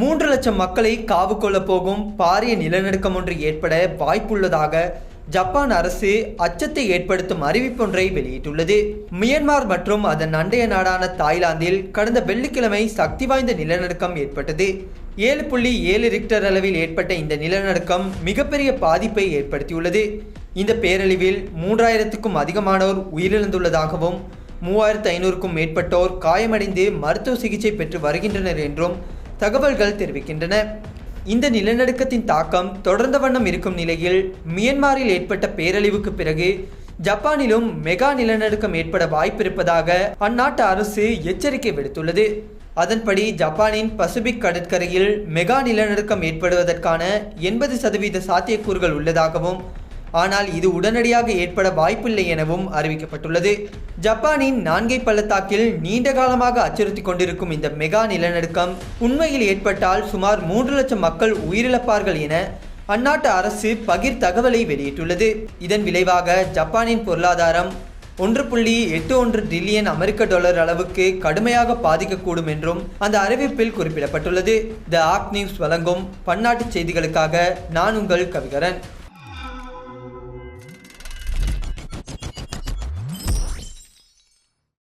மூன்று லட்சம் மக்களை காவு கொள்ள போகும் பாரிய நிலநடுக்கம் ஒன்று ஏற்பட வாய்ப்புள்ளதாக ஜப்பான் அரசு அச்சத்தை ஏற்படுத்தும் அறிவிப்பொன்றை வெளியிட்டுள்ளது. மியன்மார் மற்றும் அதன் அண்டைய நாடான தாய்லாந்தில் கடந்த வெள்ளிக்கிழமை சக்தி வாய்ந்த நிலநடுக்கம் ஏற்பட்டது. ஏழு புள்ளி ஏழு ரிக்டர் அளவில் ஏற்பட்ட இந்த நிலநடுக்கம் மிகப்பெரிய பாதிப்பை ஏற்படுத்தியுள்ளது. இந்த பேரழிவில் மூன்றாயிரத்துக்கும் அதிகமானோர் உயிரிழந்துள்ளதாகவும் மூவாயிரத்து ஐநூறுக்கும் மேற்பட்டோர் காயமடைந்து மருத்துவ சிகிச்சை பெற்று வருகின்றனர் என்றும் தகவல்கள் தெரிவிக்கின்றன. இந்த நிலநடுக்கத்தின் தாக்கம் தொடர்ந்த வண்ணம் இருக்கும் நிலையில் மியன்மாரில் ஏற்பட்ட பேரழிவுக்கு பிறகு ஜப்பானிலும் மெகா நிலநடுக்கம் ஏற்பட வாய்ப்பிருப்பதாக அந்நாட்டு அரசு எச்சரிக்கை விடுத்துள்ளது. அதன்படி ஜப்பானின் பசிபிக் கடற்கரையில் மெகா நிலநடுக்கம் ஏற்படுவதற்கான எண்பது சதவீத சாத்தியக்கூறுகள் உள்ளதாகவும் ஆனால் இது உடனடியாக ஏற்பட வாய்ப்பில்லை எனவும் அறிவிக்கப்பட்டுள்ளது. ஜப்பானின் நான்கை பள்ளத்தாக்கில் நீண்ட காலமாக அச்சுறுத்தி கொண்டிருக்கும் இந்த மெகா நிலநடுக்கம் உண்மையில் ஏற்பட்டால் சுமார் மூன்று லட்சம் மக்கள் உயிரிழப்பார்கள் என அந்நாட்டு அரசு பகிர் தகவலை வெளியிட்டுள்ளது. இதன் விளைவாக ஜப்பானின் பொருளாதாரம் ஒன்று புள்ளி எட்டு ஒன்று டில்லியன் அமெரிக்க டாலர் அளவுக்கு கடுமையாக பாதிக்கக்கூடும் என்றும் அந்த அறிவிப்பில் குறிப்பிடப்பட்டுள்ளது. த ஆக் நியூஸ் வழங்கும் பன்னாட்டு செய்திகளுக்காக நான் உங்கள் கவிகரன்.